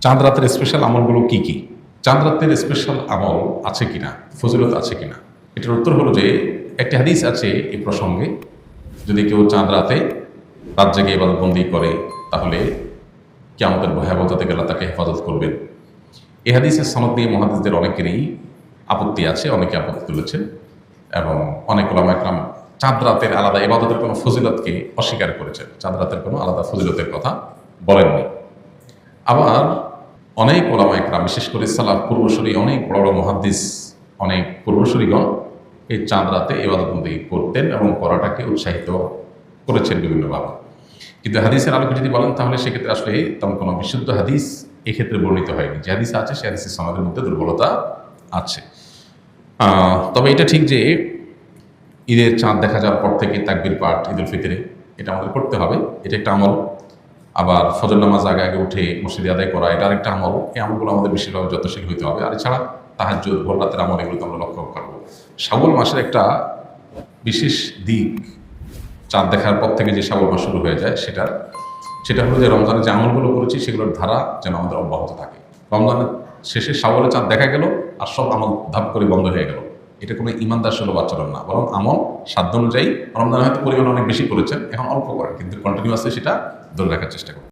চাঁদ রাতের স্পেশাল আমলগুলো কি কি? চাঁদ রাতের স্পেশাল আমল আছে কিনা? ফজিলত আছে কিনা? এটার উত্তর হলো যে, একটি হাদিস আছে এই প্রসঙ্গে। যদি কেউ চাঁদ রাতে রাত জেগে এবাদতবন্দি করে, তাহলে কি আমাদের ভয়াবহতা থেকে তাকে হেফাজত করবেন। এই হাদিসের সনদ দিয়ে মহাদিসদের অনেকেরই আপত্তি আছে, অনেকে আপত্তি তুলেছেন এবং অনেক ওলামা একরাম চাঁদ রাতের আলাদা এবাদতের কোনো ফজিলতকে অস্বীকার করেছেন। চাঁদ রাতের কোনো আলাদা ফজিলতের কথা বলেননি। আবার অনেক ওলামা একরাম বিশেষ করে সালাফ পূর্বসূরি, অনেক বড় বড় মহাদ্দিস, অনেক পূর্বসূরিগণ এই চাঁদ রাতে এবাদতবন্দি করতেন এবং করাটাকে উৎসাহিত করেছেন বিভিন্নভাবে কিন্তু হাদিসের আলোকে যদি বলেন, তাহলে সেক্ষেত্রে আসলে তেমন কোনো বিশুদ্ধ হাদিস এক্ষেত্রে বর্ণিত হয়নি। যে হাদিস আছে, সে হাদিসের সমাজের মধ্যে দুর্বলতা আছে। তবে এটা ঠিক যে ঈদের চাঁদ দেখা যাওয়ার পর থেকে তাকবির পাঠ ঈদুল ফিতরে, এটা আমাদের করতে হবে। এটা একটা আমল। আবার ফজর নামাজ আগে আগে উঠে মসজিদে আদায় করা, এটা আরেকটা আমল। এই আমলগুলো আমাদের বেশিরভাগ যত্নশীল হইতে হবে। আর এছাড়া তাহার ভোর রাতের আমল এগুলো আমরা লক্ষ্য করব। শ্রাবণ মাসের একটা বিশেষ দিক, চাঁদ দেখার পর থেকে যে শ্রাবণ মাস শুরু হয়ে যায় সেটার সেটা হলো যে রমজানের যে আমলগুলো করেছি, সেগুলোর ধারা যেন আমাদের অব্যাহত থাকে। রমজানের শেষে শ্রাবণে চাঁদ দেখা গেল আর সব আমল ধাপ করে বন্ধ হয়ে গেল। এটা কোনো ইমানদার সুলভ আচরণ না, বরং আমল সাধ্য অনুযায়ী। রমজান হয়তো পরিমাণ অনেক বেশি করেছেন, এখন অল্প করেন, কিন্তু কন্টিনিউয়াসলি সেটা ধরে রাখার চেষ্টা করেন